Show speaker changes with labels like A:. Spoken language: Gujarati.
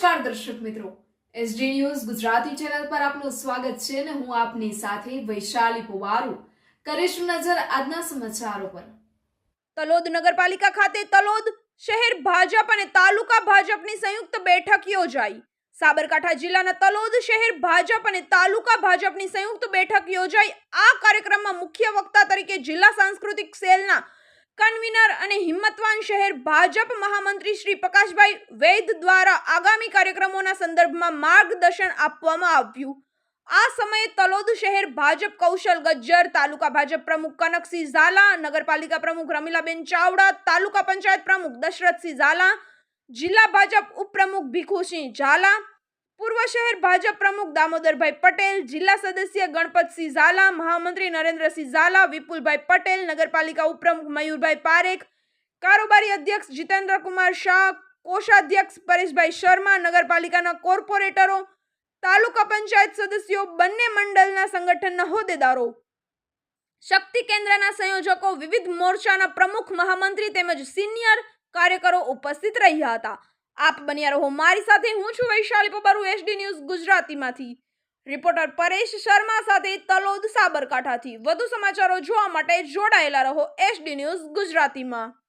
A: નમસ્કાર દર્શક મિત્રો. એસડી ન્યૂઝ ગુજરાતી ચેનલ પર આપનું સ્વાગત છે અને હું આપની સાથે વૈશાલી પુવારુ. કરીશું નજર આજના સમાચારો પર.
B: તલોદ નગરપાલિકા ખાતે તલોદ શહેર ભાજપ અને તાલુકા ભાજપની સંયુક્ત બેઠક યોજાઈ. સાબરકાંઠા જિલ્લાના તલોદ શહેર ભાજપ અને તાલુકા ભાજપની સંયુક્ત બેઠક યોજાઈ. આ કાર્યક્રમમાં મુખ્ય વક્તા તરીકે જિલ્લા સાંસ્કૃતિક સેલના કન્વીનર અને હિંમતવાન શહેર ભાજપ મહામંત્રી શ્રી પ્રકાશભાઈ વૈદ દ્વારા આગામી કાર્યક્રમોના સંદર્ભમાં માર્ગદર્શન આપવામાં આવ્યું. આ સમયે તલોદ શહેર ભાજપ કૌશલ ગજ્જર, તાલુકા ભાજપ પ્રમુખ કનકસિંહ ઝાલા, નગરપાલિકા પ્રમુખ રમીલાબેન ચાવડા, તાલુકા પંચાયત પ્રમુખ દશરથસિંહ ઝાલા, જિલ્લા ભાજપ ઉપપ્રમુખ ભીખુસિંહ ઝાલા પૂર્વ શહેર ભાજપ પ્રમુખ દામોદરભાઈ પટેલ, જિલ્લા સદસ્ય ગણપતસિંહ ઝાલા, મહામંત્રી નરેન્દ્રસિંહ ઝાલા, વિપુલભાઈ પટેલ, નગરપાલિકા ઉપપ્રમુખ મયુરભાઈ પારેખ, કારોબારી અધ્યક્ષ જીતેન્દ્રકુમાર શાહ, કોષાધ્યક્ષ પરેશભાઈ શર્મા, નગરપાલિકાના કોર્પોરેટરો, તાલુકા પંચાયત સદસ્યો, બંને મંડળના સંગઠનના હોદ્દેદારો શક્તિ કેન્દ્રના સંયોજકો, વિવિધ મોરચાના પ્રમુખ, મહામંત્રી તેમજ સિનિયર કાર્યકરો ઉપસ્થિત રહ્યા હતા. આપ બન્યા રહો. મારી સાથે હું છું વૈશાલી પબારુ એસડી ન્યૂઝ ગુજરાતીમાંથી. રિપોર્ટર પરેશ શર્મા સાથે તલોદ સાબરકાંઠાથી. વધુ સમાચારો જોવા માટે જોડાયેલા રહો એસડી ન્યૂઝ ગુજરાતીમાં.